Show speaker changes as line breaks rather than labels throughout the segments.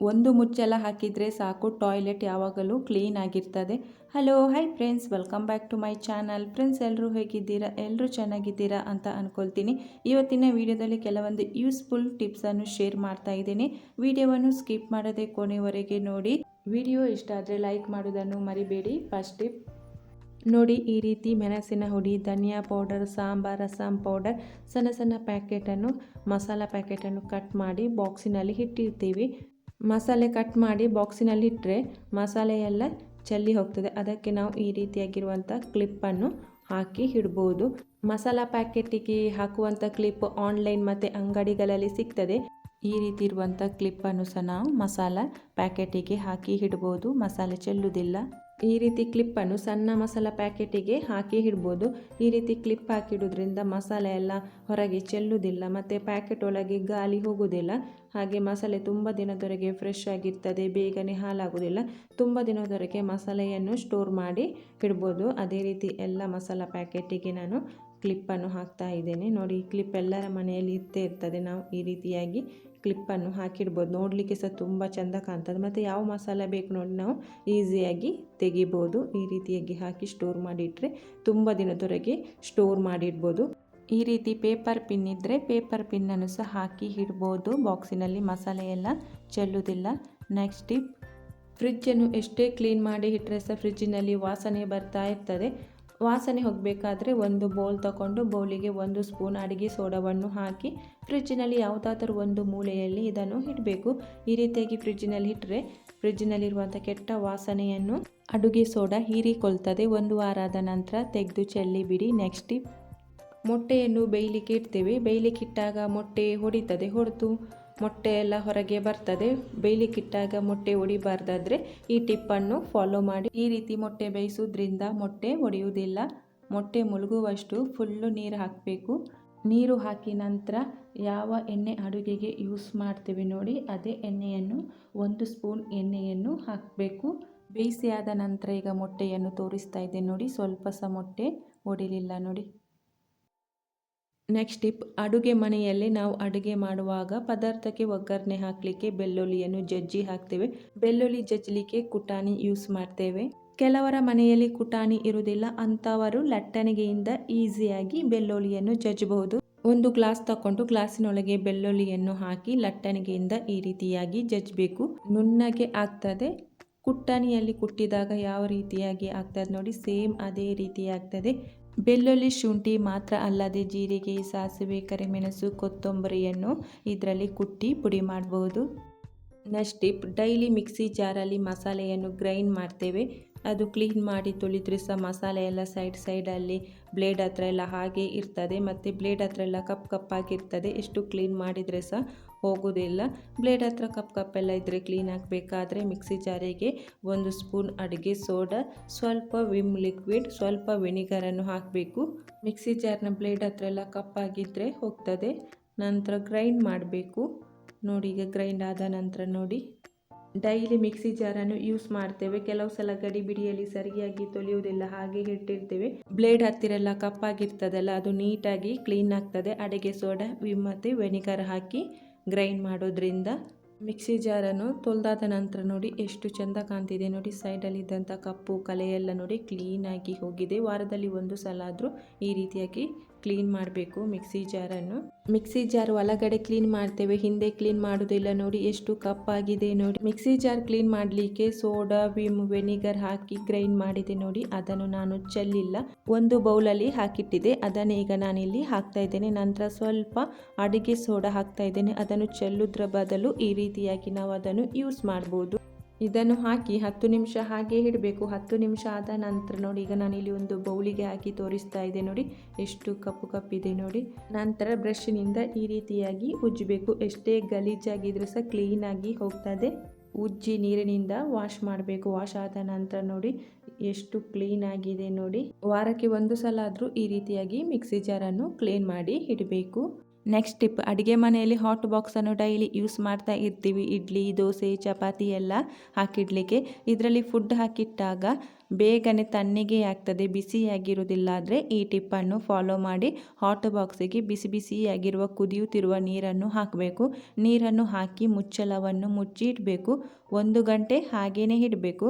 ಒಂದು ಮುಚ್ಚೆಲ್ಲ ಹಾಕಿದರೆ ಸಾಕು, ಟಾಯ್ಲೆಟ್ ಯಾವಾಗಲೂ ಕ್ಲೀನ್ ಆಗಿರ್ತದೆ. Hello, hi friends, welcome back to my channel. Friends ಎಲ್ಲರೂ ಹೇಗಿದ್ದೀರಾ? ಎಲ್ಲರೂ ಚೆನ್ನಾಗಿದ್ದೀರಾ ಅಂತ ಅಂದ್ಕೊಳ್ತೀನಿ ಇವತ್ತಿನ ವಿಡಿಯೋದಲ್ಲಿ ಕೆಲವೊಂದು ಯೂಸ್ಫುಲ್ ಟಿಪ್ಸನ್ನು ಶೇರ್ ಮಾಡ್ತಾ ಇದ್ದೀನಿ. ವಿಡಿಯೋವನ್ನು ಸ್ಕಿಪ್ ಮಾಡದೆ ಕೊನೆವರೆಗೆ ನೋಡಿ. ವಿಡಿಯೋ ಇಷ್ಟ ಆದರೆ ಲೈಕ್ ಮಾಡೋದನ್ನು ಮರಿಬೇಡಿ. First tip. ನೋಡಿ, ಈ ರೀತಿ ಮೆಣಸಿನ ಹುಡಿ, ಧನಿಯಾ ಪೌಡರ್, ಸಾಂಬಾರ್ ರಸಂ ಪೌಡರ್, ಸಣ್ಣ ಸಣ್ಣ ಪ್ಯಾಕೆಟನ್ನು, ಮಸಾಲ ಪ್ಯಾಕೆಟನ್ನು ಕಟ್ ಮಾಡಿ ಬಾಕ್ಸಿನಲ್ಲಿ ಇಟ್ಟಿರ್ತೀವಿ. ಮಸಾಲೆ ಕಟ್ ಮಾಡಿ ಬಾಕ್ಸಿನಲ್ಲಿ ಇಟ್ಟರೆ ಮಸಾಲೆ ಎಲ್ಲ ಚೆಲ್ಲಿ ಹೋಗ್ತದೆ. ಅದಕ್ಕೆ ನಾವು ಈ ರೀತಿಯಾಗಿರುವಂಥ ಕ್ಲಿಪ್ಪನ್ನು ಹಾಕಿ ಇಡ್ಬೋದು. ಮಸಾಲ ಪ್ಯಾಕೆಟಿಗೆ ಹಾಕುವಂಥ ಕ್ಲಿಪ್ ಆನ್ಲೈನ್ ಮತ್ತು ಅಂಗಡಿಗಳಲ್ಲಿ ಸಿಗ್ತದೆ. ಈ ರೀತಿ ಇರುವಂಥ ಕ್ಲಿಪ್ಪನ್ನು ಸಹ ನಾವು ಮಸಾಲ ಪ್ಯಾಕೆಟಿಗೆ ಹಾಕಿ ಇಡ್ಬೋದು. ಮಸಾಲೆ ಚೆಲ್ಲುವುದಿಲ್ಲ. ಈ ರೀತಿ ಕ್ಲಿಪ್ಪನ್ನು ಸಣ್ಣ ಮಸಾಲ ಪ್ಯಾಕೆಟಿಗೆ ಹಾಕಿ ಇಡ್ಬೋದು. ಈ ರೀತಿ ಕ್ಲಿಪ್ ಹಾಕಿಡೋದ್ರಿಂದ ಮಸಾಲೆ ಎಲ್ಲ ಹೊರಗೆ ಚೆಲ್ಲುವುದಿಲ್ಲ ಮತ್ತು ಪ್ಯಾಕೆಟ್ ಒಳಗೆ ಗಾಳಿ ಹೋಗುವುದಿಲ್ಲ ಹಾಗೆ ಮಸಾಲೆ ತುಂಬ ದಿನದವರೆಗೆ ಫ್ರೆಶ್ ಆಗಿರ್ತದೆ, ಬೇಗನೆ ಹಾಳಾಗುವುದಿಲ್ಲ ತುಂಬ ದಿನದವರೆಗೆ ಮಸಾಲೆಯನ್ನು ಸ್ಟೋರ್ ಮಾಡಿ ಇಡ್ಬೋದು. ಅದೇ ರೀತಿ ಎಲ್ಲ ಮಸಾಲ ಪ್ಯಾಕೆಟಿಗೆ ನಾನು ಕ್ಲಿಪ್ಪನ್ನು ಹಾಕ್ತಾ ಇದ್ದೇನೆ. ನೋಡಿ, ಈ ಕ್ಲಿಪ್ ಎಲ್ಲರ ಮನೆಯಲ್ಲಿ ಇರ್ತೇ ಇರ್ತದೆ. ನಾವು ಈ ರೀತಿಯಾಗಿ ಕ್ಲಿಪ್ಪನ್ನು ಹಾಕಿಡ್ಬೋದು. ನೋಡಲಿಕ್ಕೆ ಸಹ ತುಂಬ ಚೆಂದ ಕಾಣ್ತದೆ. ಮತ್ತು ಯಾವ ಮಸಾಲೆ ಬೇಕು ನೋಡಿ ನಾವು ಈಸಿಯಾಗಿ ತೆಗಿಬೋದು. ಈ ರೀತಿಯಾಗಿ ಹಾಕಿ ಸ್ಟೋರ್ ಮಾಡಿಟ್ರೆ ತುಂಬ ದಿನದವರೆಗೆ ಸ್ಟೋರ್ ಮಾಡಿಡ್ಬೋದು. ಈ ರೀತಿ ಪೇಪರ್ ಪಿನ್ ಇದ್ದರೆ ಪೇಪರ್ ಪಿನ್ನನ್ನು ಸಹ ಹಾಕಿ ಇಡ್ಬೋದು. ಬಾಕ್ಸಿನಲ್ಲಿ ಮಸಾಲೆ ಎಲ್ಲ ಚೆಲ್ಲುವುದಿಲ್ಲ ನೆಕ್ಸ್ಟ್ ಟಿಪ್ ಫ್ರಿಜ್ಜನ್ನು ಎಷ್ಟೇ ಕ್ಲೀನ್ ಮಾಡಿ ಇಟ್ಟರೆ ಸಹ ಫ್ರಿಜ್ಜಿನಲ್ಲಿ ವಾಸನೆ ಬರ್ತಾ ಇರ್ತದೆ. ವಾಸನೆ ಹೋಗಬೇಕಾದ್ರೆ ಒಂದು ಬೌಲ್ ತಗೊಂಡು ಬೌಲಿಗೆ ಒಂದು ಸ್ಪೂನ್ ಅಡುಗೆ ಸೋಡಾವನ್ನು ಹಾಕಿ ಫ್ರಿಜ್ಜಿನಲ್ಲಿ ಯಾವುದಾದ್ರೂ ಒಂದು ಮೂಲೆಯಲ್ಲಿ ಇದನ್ನು ಇಡಬೇಕು. ಈ ರೀತಿಯಾಗಿ ಫ್ರಿಜ್ಜಿನಲ್ಲಿ ಇಟ್ಟರೆ ಫ್ರಿಜ್ಜಿನಲ್ಲಿರುವಂಥ ಕೆಟ್ಟ ವಾಸನೆಯನ್ನು ಅಡುಗೆ ಸೋಡಾ ಹೀರಿಕೊಳ್ತದೆ. ಒಂದು ವಾರದ ನಂತರ ತೆಗೆದು ಚೆಲ್ಲಿ ಬಿಡಿ. ನೆಕ್ಸ್ಟ್ ಮೊಟ್ಟೆಯನ್ನು ಬೇಯಲಿಕ್ಕೆ ಇಡ್ತೇವೆ. ಬೇಯಲಿಕ್ಕೆ ಇಟ್ಟಾಗ ಮೊಟ್ಟೆ ಹೊಡಿತದೆ. ಹೊಡೆದು ಮೊಟ್ಟೆ ಎಲ್ಲ ಹೊರಗೆ ಬರ್ತದೆ. ಬೇಯಲಿಕ್ಕಿಟ್ಟಾಗ ಮೊಟ್ಟೆ ಒಡಿಬಾರ್ದಾದ್ರೆ ಈ ಟಿಪ್ಪನ್ನು ಫಾಲೋ ಮಾಡಿ. ಈ ರೀತಿ ಮೊಟ್ಟೆ ಬೇಯಿಸೋದ್ರಿಂದ ಮೊಟ್ಟೆ ಒಡೆಯುವುದಿಲ್ಲ. ಮೊಟ್ಟೆ ಮುಳುಗುವಷ್ಟು ಫುಲ್ಲು ನೀರು ಹಾಕಬೇಕು. ನೀರು ಹಾಕಿ ನಂತರ ಯಾವ ಎಣ್ಣೆ ಅಡುಗೆಗೆ ಯೂಸ್ ಮಾಡ್ತೇವೆ ನೋಡಿ, ಅದೇ ಎಣ್ಣೆಯನ್ನು, ಒಂದು ಸ್ಪೂನ್ ಎಣ್ಣೆಯನ್ನು ಹಾಕಬೇಕು. ಬೇಯಿಸಿ ಆದ ನಂತರ ಈಗ ಮೊಟ್ಟೆಯನ್ನು ತೋರಿಸ್ತಾ ಇದೆ ನೋಡಿ, ಸ್ವಲ್ಪ ಸಹ ಮೊಟ್ಟೆ ಒಡಿಲಿಲ್ಲ ನೋಡಿ. ನೆಕ್ಸ್ಟ್ ಟಿಪ್ ಅಡುಗೆ ಮನೆಯಲ್ಲಿ ನಾವು ಅಡುಗೆ ಮಾಡುವಾಗ ಪದಾರ್ಥಕ್ಕೆ ಒಗ್ಗರಣೆ ಹಾಕಲಿಕ್ಕೆ ಬೆಳ್ಳುಳ್ಳಿಯನ್ನು ಜಜ್ಜಿ ಹಾಕ್ತೇವೆ. ಬೆಳ್ಳುಳ್ಳಿ ಜಜ್ಜಲಿಕ್ಕೆ ಕುಟಾಣಿ ಯೂಸ್ ಮಾಡ್ತೇವೆ. ಕೆಲವರ ಮನೆಯಲ್ಲಿ ಕುಟಾಣಿ ಇರುವುದಿಲ್ಲ, ಅಂಥವರು ಲಟ್ಟಣಿಗೆಯಿಂದ ಈಸಿಯಾಗಿ ಬೆಳ್ಳುಳ್ಳಿಯನ್ನು ಜಜ್ಜಬಹುದು. ಒಂದು ಗ್ಲಾಸ್ ತಗೊಂಡು ಗ್ಲಾಸಿನೊಳಗೆ ಬೆಳ್ಳುಳ್ಳಿಯನ್ನು ಹಾಕಿ ಲಟ್ಟಣಿಗೆಯಿಂದ ಈ ರೀತಿಯಾಗಿ ಜಜ್ಜಬೇಕು. ನುಣ್ಣಗೆ ಆಗ್ತದೆ. ಕುಟ್ಟಣಿಯಲ್ಲಿ ಕುಟ್ಟಿದಾಗ ಯಾವ ರೀತಿಯಾಗಿ ಆಗ್ತದೆ ನೋಡಿ, ಸೇಮ್ ಅದೇ ರೀತಿ ಆಗ್ತದೆ. ಬೆಳ್ಳುಳ್ಳಿ ಶುಂಠಿ ಮಾತ್ರ ಅಲ್ಲದೆ ಜೀರಿಗೆ, ಸಾಸಿವೆ, ಕರಿಮೆಣಸು, ಕೊತ್ತಂಬರಿಯನ್ನು ಇದರಲ್ಲಿ ಕುಟ್ಟಿ ಪುಡಿ ಮಾಡಬಹುದು ನೆಕ್ಸ್ಟ್ ಟಿಪ್, ಡೈಲಿ ಮಿಕ್ಸಿ ಜಾರಲ್ಲಿ ಮಸಾಲೆಯನ್ನು ಗ್ರೈಂಡ್ ಮಾಡ್ತೇವೆ. ಅದು ಕ್ಲೀನ್ ಮಾಡಿ ತೊಳಿದ್ರೆ ಸಹ ಮಸಾಲೆ ಎಲ್ಲ ಸೈಡ್ ಸೈಡಲ್ಲಿ ಬ್ಲೇಡ್ ಹತ್ರ ಎಲ್ಲ ಹಾಗೆ ಇರ್ತದೆ. ಮತ್ತು ಬ್ಲೇಡ್ ಹತ್ರ ಎಲ್ಲ ಕಪ್ ಕಪ್ಪಾಗಿರ್ತದೆ ಎಷ್ಟು ಕ್ಲೀನ್ ಮಾಡಿದರೆ ಸಹ ಹೋಗೋದಿಲ್ಲ. ಬ್ಲೇಡ್ ಹತ್ರ ಕಪ್ ಕಪ್ಪೆಲ್ಲ ಇದ್ದರೆ ಕ್ಲೀನ್ ಆಗಬೇಕಾದ್ರೆ ಮಿಕ್ಸಿ ಜಾರಿಗೆ ಒಂದು ಸ್ಪೂನ್ ಅಡುಗೆ ಸೋಡಾ ಸ್ವಲ್ಪ ವಿಮ್ ಲಿಕ್ವಿಡ್ ಸ್ವಲ್ಪ ವಿನಿಗರನ್ನು ಹಾಕಬೇಕು. ಮಿಕ್ಸಿ ಜಾರ್ನ ಬ್ಲೇಡ್ ಹತ್ರ ಎಲ್ಲ ಕಪ್ಪಾಗಿದ್ದರೆ ಹೋಗ್ತದೆ. ನಂತರ ಗ್ರೈಂಡ್ ಮಾಡಬೇಕು. ನೋಡಿ ಈಗ ಗ್ರೈಂಡ್ ಆದ ನಂತರ ನೋಡಿ. ಡೈಲಿ ಮಿಕ್ಸಿ ಜಾರನ್ನು ಯೂಸ್ ಮಾಡ್ತೇವೆ. ಕೆಲವು ಸಲ ಗಡಿ ಬಿಡಿಯಲ್ಲಿ ಸರಿಯಾಗಿ ತೊಳೆಯುವುದಿಲ್ಲ. ಹಾಗೆ ಇಟ್ಟಿರ್ತೇವೆ. ಬ್ಲೇಡ್ ಹತ್ತಿರೆಲ್ಲ ಕಪ್ಪಾಗಿರ್ತದಲ್ಲ ಅದು ನೀಟಾಗಿ ಕ್ಲೀನ್ ಆಗ್ತದೆ. ಅಡುಗೆ ಸೋಡಾ ವಿಮ್ ಮತ್ತು ವೆನಿಗರ್ ಹಾಕಿ ಗ್ರೈಂಡ್ ಮಾಡೋದ್ರಿಂದ ಮಿಕ್ಸಿ ಜಾರನ್ನು ತೊಳೆದಾದ ನಂತರ ನೋಡಿ ಎಷ್ಟು ಚೆಂದ ಕಾಣ್ತಿದೆ. ನೋಡಿ ಸೈಡಲ್ಲಿದ್ದಂಥ ಕಪ್ಪು ಕಲೆಯೆಲ್ಲ ಎಲ್ಲ ನೋಡಿ ಕ್ಲೀನಾಗಿ ಹೋಗಿದೆ. ವಾರದಲ್ಲಿ ಒಂದು ಸಲ ಆದರೂ ಈ ರೀತಿಯಾಗಿ ಕ್ಲೀನ್ ಮಾಡಬೇಕು, ಮಿಕ್ಸಿ ಜಾರನ್ನು. ಮಿಕ್ಸಿ ಜಾರ್ ಒಳಗಡೆ ಕ್ಲೀನ್ ಮಾಡ್ತೇವೆ, ಹಿಂದೆ ಕ್ಲೀನ್ ಮಾಡೋದಿಲ್ಲ ನೋಡಿ ಎಷ್ಟು ಕಪ್ಪಾಗಿದೆ ನೋಡಿ. ಮಿಕ್ಸಿ ಜಾರ್ ಕ್ಲೀನ್ ಮಾಡಲಿಕ್ಕೆ ಸೋಡಾ, ವಿಮ್ ವೆನಿಗರ್ ಹಾಕಿ ಗ್ರೈಂಡ್ ಮಾಡಿದೆ ನೋಡಿ, ಅದನ್ನು ನಾನು ಚೆಲ್ಲಿಲ್ಲ. ಒಂದು ಬೌಲಲ್ಲಿ ಹಾಕಿಟ್ಟಿದೆ, ಅದನ್ನು ಈಗ ನಾನಿಲ್ಲಿ ಹಾಕ್ತಾ ಇದ್ದೇನೆ. ನಂತರ ಸ್ವಲ್ಪ ಅಡುಗೆ ಸೋಡಾ ಹಾಕ್ತಾ ಇದ್ದೇನೆ, ಅದನ್ನು ಚೆಲ್ಲುದ್ರ ಬದಲು ಈ ರೀತಿಯಾಗಿ ನಾವು ಅದನ್ನು ಯೂಸ್ ಮಾಡ್ಬೋದು. ಇದನ್ನು ಹಾಕಿ ಹತ್ತು ನಿಮಿಷ ಹಾಗೆ ಇಡಬೇಕು. ಹತ್ತು ನಿಮಿಷ ಆದ ನಂತರ ನೋಡಿ, ಈಗ ನಾನಿಲ್ಲಿ ಒಂದು ಬೌಲಿಗೆ ಹಾಕಿ ತೋರಿಸ್ತಾ ಇದೆ ನೋಡಿ, ಎಷ್ಟು ಕಪ್ಪು ಕಪ್ಪಿದೆ ನೋಡಿ. ನಂತರ ಬ್ರಷ್ನಿಂದ ಈ ರೀತಿಯಾಗಿ ಉಜ್ಜಬೇಕು. ಎಷ್ಟೇ ಗಲೀಜಾಗಿದ್ರೂ ಸಹ ಕ್ಲೀನಾಗಿ ಹೋಗ್ತದೆ ಉಜ್ಜಿ ನೀರಿನಿಂದ ವಾಶ್ ಮಾಡಬೇಕು. ವಾಶ್ ಆದ ನಂತರ ನೋಡಿ, ಎಷ್ಟು ಕ್ಲೀನ್ ಆಗಿದೆ ನೋಡಿ. ವಾರಕ್ಕೆ ಒಂದು ಸಲ ಆದರೂ ಈ ರೀತಿಯಾಗಿ ಮಿಕ್ಸಿ ಜಾರನ್ನು ಕ್ಲೀನ್ ಮಾಡಿ ಇಡಬೇಕು. ನೆಕ್ಸ್ಟ್ ಟಿಪ್ ಅಡುಗೆ ಮನೆಯಲ್ಲಿ ಹಾಟ್ ಬಾಕ್ಸನ್ನು ಡೈಲಿ ಯೂಸ್ ಮಾಡ್ತಾ ಇರ್ತೀವಿ. ಇಡ್ಲಿ, ದೋಸೆ, ಚಪಾತಿ ಎಲ್ಲ ಹಾಕಿಡ್ಲಿಕ್ಕೆ. ಇದರಲ್ಲಿ ಫುಡ್ ಹಾಕಿಟ್ಟಾಗ ಬೇಗನೆ ತಣ್ಣಿಗೆ ಆಗ್ತದೆ ಬಿಸಿಯಾಗಿರುವುದಿಲ್ಲ ಆದರೆ ಈ ಟಿಪ್ಪನ್ನು ಫಾಲೋ ಮಾಡಿ ಹಾಟ್ ಬಾಕ್ಸಿಗೆ ಬಿಸಿ ಬಿಸಿಯಾಗಿರುವ ಕುದಿಯುತ್ತಿರುವ ನೀರನ್ನು ಹಾಕಬೇಕು. ನೀರನ್ನು ಹಾಕಿ ಮುಚ್ಚಳವನ್ನು ಮುಚ್ಚಿಡಬೇಕು. ಒಂದು ಗಂಟೆ ಹಾಗೇನೆ ಇಡಬೇಕು.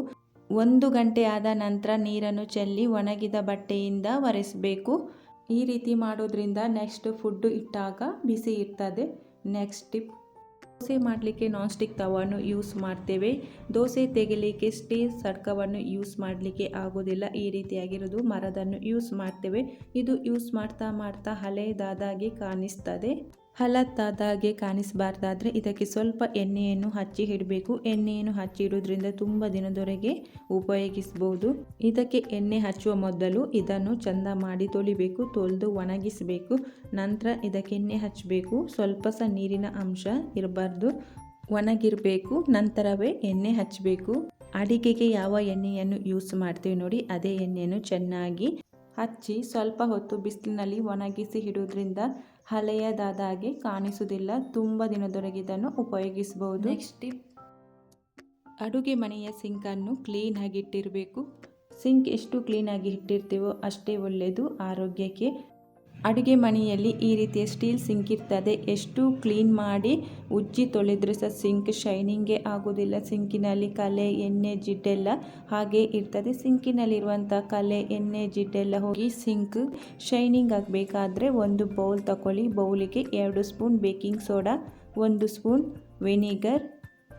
ಒಂದು ಗಂಟೆ ಆದ ನಂತರ ನೀರನ್ನು ಚೆಲ್ಲಿ ಒಣಗಿದ ಬಟ್ಟೆಯಿಂದ ಒರೆಸಬೇಕು. ಈ ರೀತಿ ಮಾಡೋದ್ರಿಂದ ನೆಕ್ಸ್ಟ್ ಫುಡ್ಡು ಇಟ್ಟಾಗ ಬಿಸಿ ಇರ್ತದೆ. ನೆಕ್ಸ್ಟ್ ಟಿಪ್ ದೋಸೆ ಮಾಡಲಿಕ್ಕೆ ನಾನ್ ಸ್ಟಿಕ್ ತವನ್ನು ಯೂಸ್ ಮಾಡ್ತೇವೆ. ದೋಸೆ ತೆಗಿಲಿಕ್ಕೆ ಸ್ಟೀಲ್ ಸಡ್ಕವನ್ನು ಯೂಸ್ ಮಾಡಲಿಕ್ಕೆ ಆಗೋದಿಲ್ಲ. ಈ ರೀತಿಯಾಗಿರೋದು ಮರದನ್ನು ಯೂಸ್ ಮಾಡ್ತೇವೆ. ಇದು ಯೂಸ್ ಮಾಡ್ತಾ ಮಾಡ್ತಾ ಹಳೆಯದಾದಾಗಿ ಕಾಣಿಸ್ತದೆ. ಹಳತ್ತಾದಾಗೆ ಕಾಣಿಸಬಾರ್ದಾದರೆ ಇದಕ್ಕೆ ಸ್ವಲ್ಪ ಎಣ್ಣೆಯನ್ನು ಹಚ್ಚಿ ಇಡಬೇಕು. ಎಣ್ಣೆಯನ್ನು ಹಚ್ಚಿ ಇಡೋದ್ರಿಂದ ತುಂಬ ದಿನದವರೆಗೆ ಉಪಯೋಗಿಸ್ಬೋದು. ಇದಕ್ಕೆ ಎಣ್ಣೆ ಹಚ್ಚುವ ಮೊದಲು ಇದನ್ನು ಚಂದ ಮಾಡಿ ತೊಳಿಬೇಕು, ತೊಳೆದು ಒಣಗಿಸಬೇಕು. ನಂತರ ಇದಕ್ಕೆ ಎಣ್ಣೆ ಹಚ್ಚಬೇಕು. ಸ್ವಲ್ಪ ಸಹ ನೀರಿನ ಅಂಶ ಇರಬಾರ್ದು. ಒಣಗಿರಬೇಕು, ನಂತರವೇ ಎಣ್ಣೆ ಹಚ್ಚಬೇಕು. ಅಡಿಗೆಗೆ ಯಾವ ಎಣ್ಣೆಯನ್ನು ಯೂಸ್ ಮಾಡ್ತೀವಿ ನೋಡಿ, ಅದೇ ಎಣ್ಣೆಯನ್ನು ಚೆನ್ನಾಗಿ ಹಚ್ಚಿ ಸ್ವಲ್ಪ ಹೊತ್ತು ಬಿಸಿಲಿನಲ್ಲಿ ಒಣಗಿಸಿ ಇಡೋದ್ರಿಂದ ಹಳೆಯದಾದ ಹಾಗೆ ಕಾಣಿಸುವುದಿಲ್ಲ. ತುಂಬ ದಿನದವರೆಗೆ ಇದನ್ನು ಉಪಯೋಗಿಸಬಹುದು. ನೆಕ್ಸ್ಟ್ ಟಿಪ್ ಅಡುಗೆ ಮನೆಯ ಸಿಂಕನ್ನು ಕ್ಲೀನಾಗಿ ಇಟ್ಟಿರಬೇಕು. ಸಿಂಕ್ ಎಷ್ಟು ಕ್ಲೀನಾಗಿ ಇಟ್ಟಿರ್ತೀವೋ ಅಷ್ಟೇ ಒಳ್ಳೆಯದು. ಆರೋಗ್ಯಕ್ಕೆ ಅಡುಗೆ ಮನೆಯಲ್ಲಿ ಈ ರೀತಿಯ ಸ್ಟೀಲ್ ಸಿಂಕ್ ಇರ್ತದೆ. ಎಷ್ಟು ಕ್ಲೀನ್ ಮಾಡಿ ಉಜ್ಜಿ ತೊಳೆದ್ರೆ ಸಹ ಸಿಂಕ್ ಶೈನಿಂಗೇ ಆಗೋದಿಲ್ಲ ಸಿಂಕಿನಲ್ಲಿ ಕಲೆ, ಎಣ್ಣೆ, ಜಿಡ್ಡೆಲ್ಲ ಹಾಗೆ ಇರ್ತದೆ. ಸಿಂಕಿನಲ್ಲಿರುವಂಥ ಕಲೆ, ಎಣ್ಣೆ, ಜಿಡ್ಡೆಲ್ಲ ಹೋಗಿ ಸಿಂಕ್ ಶೈನಿಂಗ್ ಆಗಬೇಕಾದ್ರೆ ಒಂದು ಬೌಲ್ ತಗೊಳ್ಳಿ. ಬೌಲಿಗೆ ಎರಡು ಸ್ಪೂನ್ ಬೇಕಿಂಗ್ ಸೋಡಾ, ಒಂದು ಸ್ಪೂನ್ ವಿನಿಗರ್,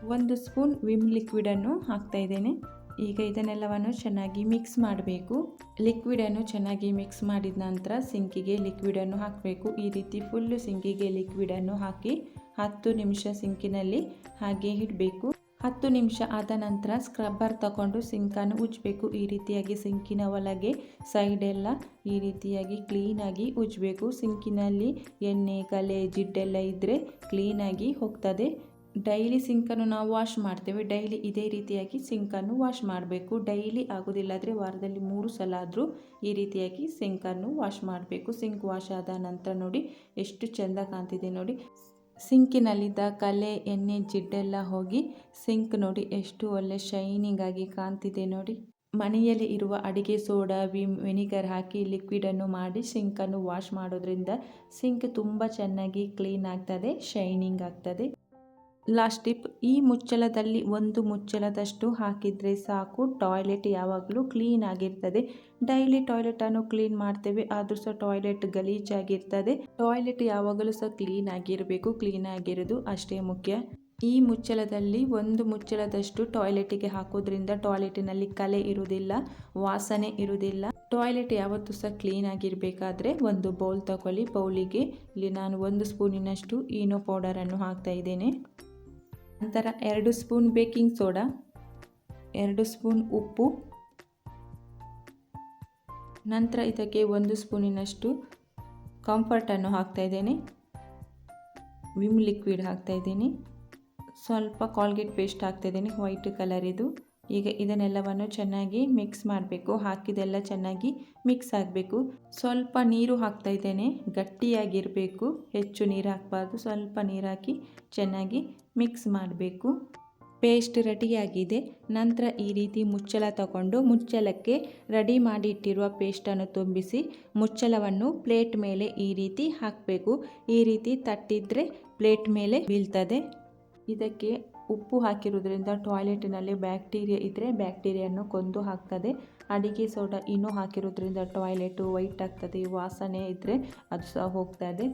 ಒಂದು ಸ್ಪೂನ್ ವಿಮ್ ಲಿಕ್ವಿಡನ್ನು ಹಾಕ್ತಾ ಇದ್ದೇನೆ. ಈಗ ಇದನ್ನೆಲ್ಲವನ್ನು ಚೆನ್ನಾಗಿ ಮಿಕ್ಸ್ ಮಾಡಬೇಕು. ಲಿಕ್ವಿಡನ್ನು ಚೆನ್ನಾಗಿ ಮಿಕ್ಸ್ ಮಾಡಿದ ನಂತರ ಸಿಂಕಿಗೆ ಲಿಕ್ವಿಡನ್ನು ಹಾಕಬೇಕು. ಈ ರೀತಿ ಫುಲ್ಲು ಸಿಂಕಿಗೆ ಲಿಕ್ವಿಡನ್ನು ಹಾಕಿ ಹತ್ತು ನಿಮಿಷ ಸಿಂಕಿನಲ್ಲಿ ಹಾಗೆ ಇಡಬೇಕು. ಹತ್ತು ನಿಮಿಷ ಆದ ನಂತರ ಸ್ಕ್ರಬ್ಬರ್ ತಗೊಂಡು ಸಿಂಕನ್ನು ಉಜ್ಜಬೇಕು. ಈ ರೀತಿಯಾಗಿ ಸಿಂಕಿನ ಒಳಗೆ ಸೈಡೆಲ್ಲ ಈ ರೀತಿಯಾಗಿ ಕ್ಲೀನಾಗಿ ಉಜ್ಜಬೇಕು. ಸಿಂಕಿನಲ್ಲಿ ಎಣ್ಣೆ, ಕಲೆ, ಜಿಡ್ಡೆಲ್ಲ ಇದ್ದರೆ ಕ್ಲೀನಾಗಿ ಹೋಗ್ತದೆ. ಡೈಲಿ ಸಿಂಕನ್ನು ನಾವು ವಾಶ್ ಮಾಡ್ತೇವೆ. ಡೈಲಿ ಇದೇ ರೀತಿಯಾಗಿ ಸಿಂಕನ್ನು ವಾಶ್ ಮಾಡಬೇಕು. ಡೈಲಿ ಆಗೋದಿಲ್ಲ ಆದರೆ ವಾರದಲ್ಲಿ ಮೂರು ಸಲ ಆದರೂ ಈ ರೀತಿಯಾಗಿ ಸಿಂಕನ್ನು ವಾಶ್ ಮಾಡಬೇಕು. ಸಿಂಕ್ ವಾಶ್ ಆದ ನಂತರ ನೋಡಿ ಎಷ್ಟು ಚೆಂದ ಕಾಣ್ತಿದೆ ನೋಡಿ. ಸಿಂಕಿನಲ್ಲಿದ್ದ ಕಲೆ, ಎಣ್ಣೆ, ಜಿಡ್ಡೆಲ್ಲ ಹೋಗಿ ಸಿಂಕ್ ನೋಡಿ ಎಷ್ಟು ಒಳ್ಳೆ ಶೈನಿಂಗ್ ಆಗಿ ಕಾಣ್ತಿದೆ ನೋಡಿ. ಮನೆಯಲ್ಲಿ ಇರುವ ಅಡಿಗೆ ಸೋಡಾ ವಿಮ್ ವೆನಿಗರ್ ಹಾಕಿ ಲಿಕ್ವಿಡನ್ನು ಮಾಡಿ ಸಿಂಕನ್ನು ವಾಶ್ ಮಾಡೋದ್ರಿಂದ ಸಿಂಕ್ ತುಂಬ ಚೆನ್ನಾಗಿ ಕ್ಲೀನ್ ಆಗ್ತದೆ, ಶೈನಿಂಗ್ ಆಗ್ತದೆ. ಲಾಸ್ಟ್ ಟಿಪ್, ಈ ಮುಚ್ಚಳದಲ್ಲಿ ಒಂದು ಮುಚ್ಚಳದಷ್ಟು ಹಾಕಿದರೆ ಸಾಕು. ಟಾಯ್ಲೆಟ್ ಯಾವಾಗಲೂ ಕ್ಲೀನ್ ಆಗಿರ್ತದೆ. ಡೈಲಿ ಟಾಯ್ಲೆಟನ್ನು ಕ್ಲೀನ್ ಮಾಡ್ತೇವೆ, ಆದರೂ ಸಹ ಟಾಯ್ಲೆಟ್ ಗಲೀಜಾಗಿರ್ತದೆ. ಟಾಯ್ಲೆಟ್ ಯಾವಾಗಲೂ ಸಹ ಕ್ಲೀನ್ ಆಗಿರಬೇಕು, ಕ್ಲೀನ್ ಆಗಿರೋದು ಅಷ್ಟೇ ಮುಖ್ಯ. ಈ ಮುಚ್ಚಳದಲ್ಲಿ ಒಂದು ಮುಚ್ಚಳದಷ್ಟು ಟಾಯ್ಲೆಟಿಗೆ ಹಾಕೋದ್ರಿಂದ ಟಾಯ್ಲೆಟಿನಲ್ಲಿ ಕಲೆ ಇರುವುದಿಲ್ಲ, ವಾಸನೆ ಇರುವುದಿಲ್ಲ. ಟಾಯ್ಲೆಟ್ ಯಾವತ್ತೂ ಸಹ ಕ್ಲೀನ್ ಆಗಿರಬೇಕಾದ್ರೆ ಒಂದು ಬೌಲ್ ತಗೊಳ್ಳಿ. ಬೌಲಿಗೆ ಇಲ್ಲಿ ನಾನು ಒಂದು ಸ್ಪೂನಿನಷ್ಟು ಈನೋ ಪೌಡರನ್ನು ಹಾಕ್ತಾ ಇದ್ದೇನೆ. ನಂತರ ಎರಡು ಸ್ಪೂನ್ ಬೇಕಿಂಗ್ ಸೋಡಾ, ಎರಡು ಸ್ಪೂನ್ ಉಪ್ಪು, ನಂತರ ಇದಕ್ಕೆ ಒಂದು ಸ್ಪೂನಿನಷ್ಟು ಕಂಫರ್ಟನ್ನು ಹಾಕ್ತಾ ಇದ್ದೇನೆ. ವಿಮ್ ಲಿಕ್ವಿಡ್ ಹಾಕ್ತಾ ಇದ್ದೀನಿ. ಸ್ವಲ್ಪ ಕಾಲ್ಗೇಟ್ ಪೇಸ್ಟ್ ಹಾಕ್ತಾ ಇದ್ದೀನಿ ವೈಟ್ ಕಲರ್ ಇದು. ಈಗ ಇದನ್ನೆಲ್ಲವನ್ನು ಚೆನ್ನಾಗಿ ಮಿಕ್ಸ್ ಮಾಡಬೇಕು. ಹಾಕಿದೆಲ್ಲ ಚೆನ್ನಾಗಿ ಮಿಕ್ಸ್ ಆಗಬೇಕು. ಸ್ವಲ್ಪ ನೀರು ಹಾಕ್ತಾ ಇದ್ದೇನೆ. ಗಟ್ಟಿಯಾಗಿರಬೇಕು. ಹೆಚ್ಚು ನೀರು ಹಾಕಬಾರ್ದು. ಸ್ವಲ್ಪ ನೀರು ಹಾಕಿ ಚೆನ್ನಾಗಿ ಮಿಕ್ಸ್ ಮಾಡಬೇಕು. ಪೇಸ್ಟ್ ರೆಡಿಯಾಗಿದೆ ನಂತರ ಈ ರೀತಿ ಮುಚ್ಚಳ ತಗೊಂಡು ಮುಚ್ಚಳಕ್ಕೆ ರೆಡಿ ಮಾಡಿ ಇಟ್ಟಿರುವ ಪೇಸ್ಟನ್ನು ತುಂಬಿಸಿ ಮುಚ್ಚಳವನ್ನು ಪ್ಲೇಟ್ ಮೇಲೆ ಈ ರೀತಿ ಹಾಕಬೇಕು. ಈ ರೀತಿ ತಟ್ಟಿದ್ರೆ ಪ್ಲೇಟ್ ಮೇಲೆ ಬೀಳ್ತದೆ. ಇದಕ್ಕೆ ಉಪ್ಪು ಹಾಕಿರೋದ್ರಿಂದ ಟಾಯ್ಲೆಟಿನಲ್ಲಿ ಬ್ಯಾಕ್ಟೀರಿಯಾ ಇದ್ದರೆ ಬ್ಯಾಕ್ಟೀರಿಯನ್ನು ಕೊಂದು ಹಾಕ್ತದೆ. ಅಡಿಗೆ ಸೋಡಾ ಇನ್ನೂ ಹಾಕಿರೋದ್ರಿಂದ ಟಾಯ್ಲೆಟು ವೈಟ್ ಆಗ್ತದೆ, ವಾಸನೆ ಇದ್ದರೆ ಅದು ಸಹ ಹೋಗ್ತದೆ.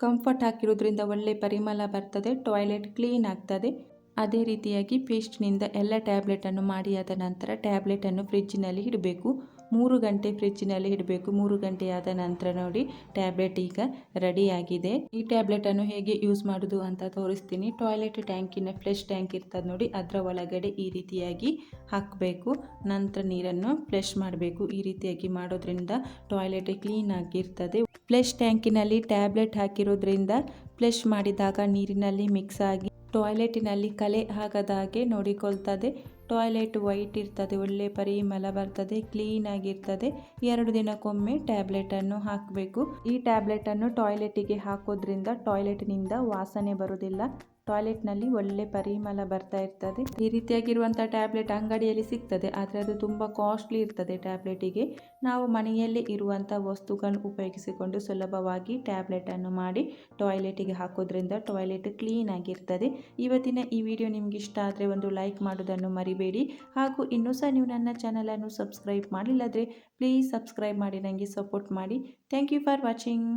ಕಂಫರ್ಟ್ ಹಾಕಿರೋದ್ರಿಂದ ಒಳ್ಳೆ ಪರಿಮಳ ಬರ್ತದೆ, ಟಾಯ್ಲೆಟ್ ಕ್ಲೀನ್ ಆಗ್ತದೆ. ಅದೇ ರೀತಿಯಾಗಿ ಪೇಸ್ಟ್ನಿಂದ ಎಲ್ಲ ಟ್ಯಾಬ್ಲೆಟನ್ನು ಮಾಡಿ ಆದ ನಂತರ ಟ್ಯಾಬ್ಲೆಟನ್ನು ಫ್ರಿಜ್ಜಿನಲ್ಲಿ ಇಡಬೇಕು. ಮೂರು ಗಂಟೆ ಫ್ರಿಜ್ಜಿನಲ್ಲಿ ಇಡಬೇಕು. ಮೂರು ಗಂಟೆ ಆದ ನಂತರ ನೋಡಿ, ಟ್ಯಾಬ್ಲೆಟ್ ಈಗ ರೆಡಿಯಾಗಿದೆ. ಈ ಟ್ಯಾಬ್ಲೆಟನ್ನು ಹೇಗೆ ಯೂಸ್ ಮಾಡೋದು ಅಂತ ತೋರಿಸ್ತೀನಿ. ಟಾಯ್ಲೆಟ್ ಟ್ಯಾಂಕಿನ ಫ್ಲೆಶ್ ಟ್ಯಾಂಕ್ ಇರ್ತದೆ ನೋಡಿ, ಅದರ ಒಳಗಡೆ ಈ ರೀತಿಯಾಗಿ ಹಾಕಬೇಕು. ನಂತರ ನೀರನ್ನು ಫ್ಲೆಶ್ ಮಾಡಬೇಕು. ಈ ರೀತಿಯಾಗಿ ಮಾಡೋದ್ರಿಂದ ಟಾಯ್ಲೆಟ್ ಕ್ಲೀನ್ ಆಗಿರ್ತದೆ. ಫ್ಲೆಶ್ ಟ್ಯಾಂಕಿನಲ್ಲಿ ಟ್ಯಾಬ್ಲೆಟ್ ಹಾಕಿರೋದ್ರಿಂದ ಫ್ಲೆಶ್ ಮಾಡಿದಾಗ ನೀರಿನಲ್ಲಿ ಮಿಕ್ಸ್ ಆಗಿ ಟಾಯ್ಲೆಟಿನಲ್ಲಿ ಕಲೆ ಆಗದ ಹಾಗೆ ನೋಡಿಕೊಳ್ತದೆ. ಟಾಯ್ಲೆಟ್ ವೈಟ್ ಇರ್ತದೆ, ಒಳ್ಳೆ ಪರಿಮಳ ಬರ್ತದೆ ಕ್ಲೀನ್ ಆಗಿರ್ತದೆ. ಎರಡು ದಿನಕ್ಕೊಮ್ಮೆ ಟ್ಯಾಬ್ಲೆಟ್ ಅನ್ನು ಹಾಕಬೇಕು. ಈ ಟ್ಯಾಬ್ಲೆಟ್ ಅನ್ನು ಟಾಯ್ಲೆಟಿಗೆ ಹಾಕೋದ್ರಿಂದ ಟಾಯ್ಲೆಟ್ನಿಂದ ವಾಸನೆ ಬರುವುದಿಲ್ಲ. ಟಾಯ್ಲೆಟ್ನಲ್ಲಿ ಒಳ್ಳೆ ಪರಿಮಳ ಬರ್ತಾ ಇರ್ತದೆ. ಈ ರೀತಿಯಾಗಿರುವಂಥ ಟ್ಯಾಬ್ಲೆಟ್ ಅಂಗಡಿಯಲ್ಲಿ ಸಿಗ್ತದೆ. ಆದರೆ ಅದು ತುಂಬ ಕಾಸ್ಟ್ಲಿ ಇರ್ತದೆ ಟ್ಯಾಬ್ಲೆಟಿಗೆ. ನಾವು ಮನೆಯಲ್ಲೇ ಇರುವಂಥ ವಸ್ತುಗಳನ್ನು ಉಪಯೋಗಿಸಿಕೊಂಡು ಸುಲಭವಾಗಿ ಟ್ಯಾಬ್ಲೆಟನ್ನು ಮಾಡಿ ಟಾಯ್ಲೆಟಿಗೆ ಹಾಕೋದ್ರಿಂದ ಟಾಯ್ಲೆಟ್ ಕ್ಲೀನ್ ಆಗಿರ್ತದೆ. ಇವತ್ತಿನ ಈ ವಿಡಿಯೋ ನಿಮ್ಗೆ ಇಷ್ಟ ಆದರೆ ಒಂದು ಲೈಕ್ ಮಾಡೋದನ್ನು ಮರಿಬೇಡಿ. ಹಾಗೂ ಇನ್ನೂ ಸಹ ನೀವು ನನ್ನ ಚಾನಲನ್ನು ಸಬ್ಸ್ಕ್ರೈಬ್ ಮಾಡಿಲ್ಲದ್ರೆ ಪ್ಲೀಸ್ ಸಬ್ಸ್ಕ್ರೈಬ್ ಮಾಡಿ, ನನಗೆ ಸಪೋರ್ಟ್ ಮಾಡಿ. Thank you for watching.